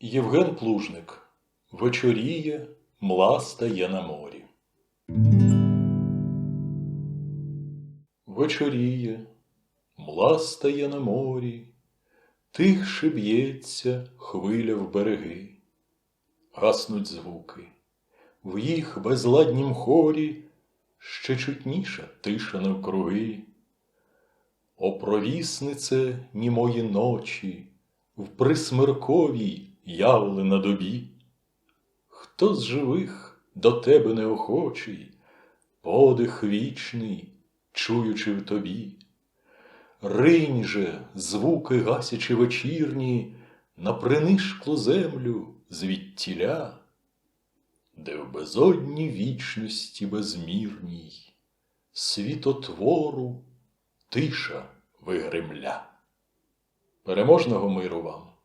Євген Плужник Вечоріє, мла стає на морі. Вечоріє, мла стає на морі, тихше б'ється хвиля в береги, гаснуть звуки, в їх безладнім хорі ще чутніша тиша навкруги. О, провіснице німої ночі, в присмерковій явлена добі, хто з живих до тебе неохочий, подих вічний, чуючи в тобі, ринь же, звуки гасячи вечірні, на принишклу землю звідтіля, де в безодні вічності безмірній, світотвору тиша вигремля. Переможного миру вам!